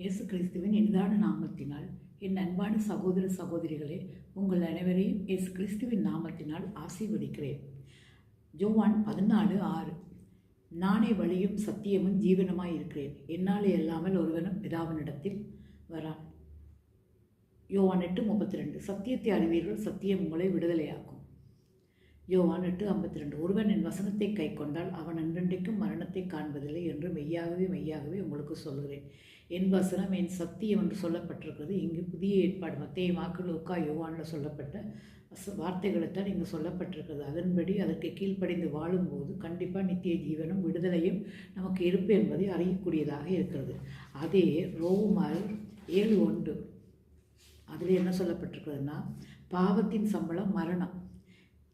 இயேசு கிறிஸ்துவின் இனிதான நாமத்தினால் என் அன்பான சகோதர சகோதரிகளே உங்கள் அனைவரையும் இயேசு கிறிஸ்துவின் நாமத்தினால் ஆசீர்வதிக்கிறேன். ஜோவான் பதினாலு ஆறு நானே வழியும் சத்தியமும் ஜீவனமாய் இருக்கிறேன். என்னாலே இல்லாமல் ஒருவனும் பிதாவினிடத்தில் வரான். யோவான் எட்டு முப்பத்தி ரெண்டு சத்தியத்தை அறிவீர்கள் சத்தியம் உங்களை விடுதலையாக்கும். யோவான் எட்டு ஐம்பத்தி ரெண்டு ஒருவன் என் வசனத்தை கை கொண்டால் அவன் அன்றைக்கும் மரணத்தை காண்பதில்லை என்று மெய்யாகவே மெய்யாகவே உங்களுக்கு சொல்கிறேன் என் வசனம் என் சத்தியம் என்று சொல்லப்பட்டிருக்கிறது. இங்கு புதிய ஏற்பாடு மத்திய மாக்கு லோக்கா யோவானில் சொல்லப்பட்ட வார்த்தைகளைத்தான் இங்கு சொல்லப்பட்டிருக்கிறது. அதன்படி அதற்கு கீழ்ப்படிந்து வாழும்போது கண்டிப்பாக நித்திய ஜீவனும் விடுதலையும் நமக்கு இருப்பு என்பதை அறியக்கூடியதாக இருக்கிறது. அதே ரோமால் ஏழு ஒன்று. அதில் என்ன சொல்லப்பட்டிருக்கிறதுனா பாவத்தின் சம்பளம் மரணம்.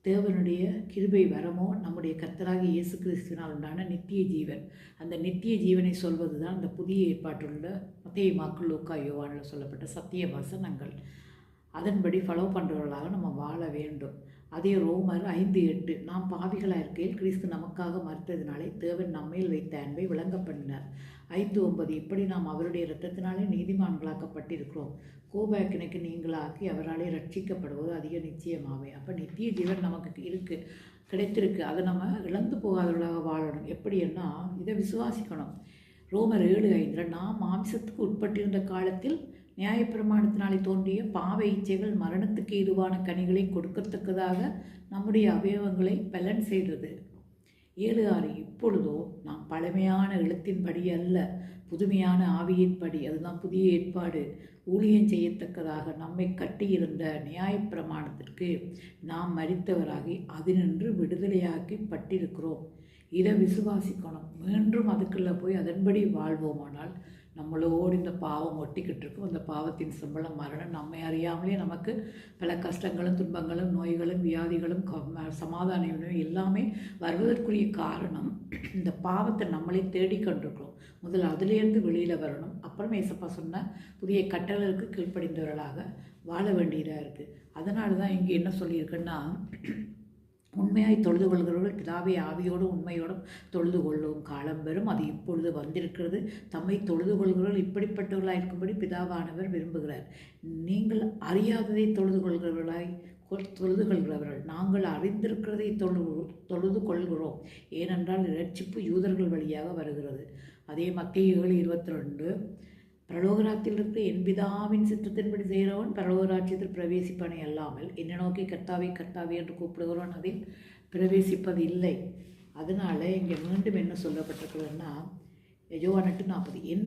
தேவனுடைய கிருபை வரமோ நம்முடைய கர்த்தராகிய இயேசு கிறிஸ்துவினால் உண்டான நித்திய ஜீவன். அந்த நித்திய ஜீவனை சொல்வது தான் அந்த புதிய ஏற்பாட்டுள்ள மத்திய மாக்கள் லூக்கா யோவானில் சொல்லப்பட்ட சத்திய வசனங்கள் அதன்படி ஃபாலோ பண்ணுறவர்களாக நம்ம வாழ வேண்டும். அதே ரோமர் ஐந்து எட்டு நாம் பாவிகளாக இருக்கையில் கிறிஸ்து நமக்காக மறுத்ததினாலே தேவன் நம்மேல் வைத்த அன்பை விளங்க பண்ணினார் ஐந்து ஒன்பது இப்படி நாம் அவருடைய இரத்தத்தினாலே நீதிமான்களாக்கப்பட்டிருக்கிறோம். கோபாக்கினைக்கு நீங்களாக்கி அவராலே ரட்சிக்கப்படுவது அதிக நிச்சயமாவே. அப்போ நித்திய ஜீவன் நமக்கு இருக்குது கிடைத்திருக்கு. அதை நம்ம இழந்து போகாதவர்களாக வாழணும். எப்படின்னா இதை விசுவாசிக்கணும். ரோமர் ஏழு ஐந்தில் நாம் மாம்சத்துக்கு உட்பட்டிருந்த காலத்தில் நியாயப்பிரமாணத்தினாலே தோன்றிய பாவ இச்சைகள் மரணத்துக்கு ஏதுவான கனிகளை கொடுக்கத்தக்கதாக நம்முடைய அவயவங்களை பலன் செய்தது. ஏழு ஆறு இப்பொழுதோ நாம் பழமையான எழுத்தின்படி அல்ல புதுமையான ஆவியின்படி அதுதான் புதிய ஏற்பாடு ஊழியம் செய்யத்தக்கதாக நம்மை கட்டியிருந்த நியாயப்பிரமாணத்திற்கு நாம் மறித்தவராகி அதினின்று விடுதலையாக்கி பட்டிருக்கிறோம். இதை விசுவாசிக்கணும் மீண்டும் அதுக்குள்ளே போய் அதன்படி வாழ்வோமானால் நம்மளோடு இந்த பாவம் ஒட்டிக்கிட்டு இருக்கும் அந்த பாவத்தின் சம்பளம் மரணம். நம்மை அறியாமலே நமக்கு பல கஷ்டங்களும் துன்பங்களும் நோய்களும் வியாதிகளும் க- எல்லாமே வருவதற்குரிய காரணம் இந்த பாவத்தை நம்மளே தேடிக்கொண்டிருக்கிறோம் முதல்ல அதுலேருந்து வெளியில் வரணும். அப்புறம் ஏசப்பா சொன்ன புதிய கட்டளருக்கு கீழ்ப்படிந்தவர்களாக வாழ வேண்டியதாக இருக்குது அதனால தான் இங்கே என்ன சொல்லியிருக்குன்னா உண்மையாய் தொழுது கொள்கிறவர்கள் பிதாவை ஆவியோடும் உண்மையோடும் தொழுது கொள்ளும் காலம் வரும். அது இப்பொழுது வந்திருக்கிறது. தம்மை தொழுது கொள்கிறவர்கள் இப்படிப்பட்டவர்களாக இருக்கும்படி பிதாவானவர் விரும்புகிறார். நீங்கள் அறியாததை தொழுது கொள்கிறவர்களாய் தொழுது கொள்கிறவர்கள். நாங்கள் அறிந்திருக்கிறதை தொழு தொழுது கொள்கிறோம். ஏனென்றால் இரட்சிப்பு யூதர்கள் வழியாக வருகிறது. அதே மத்திய ஏழு இருபத்தி ரெண்டு. பரலோகராத்தில் இருக்கிற என் பிதாவின் சித்தத்தின்படி செய்கிறவன் பரலோகராட்சியத்தில் பிரவேசிப்பனை அல்லாமல் என்னை நோக்கி கர்த்தாவே கர்த்தாவே என்று கூப்பிடுகிறவன் அதில் பிரவேசிப்பது இல்லை அதனால இங்கே மீண்டும் என்ன சொல்லப்பட்டிருக்கிறதுன்னா யோவான் நாற்பது என்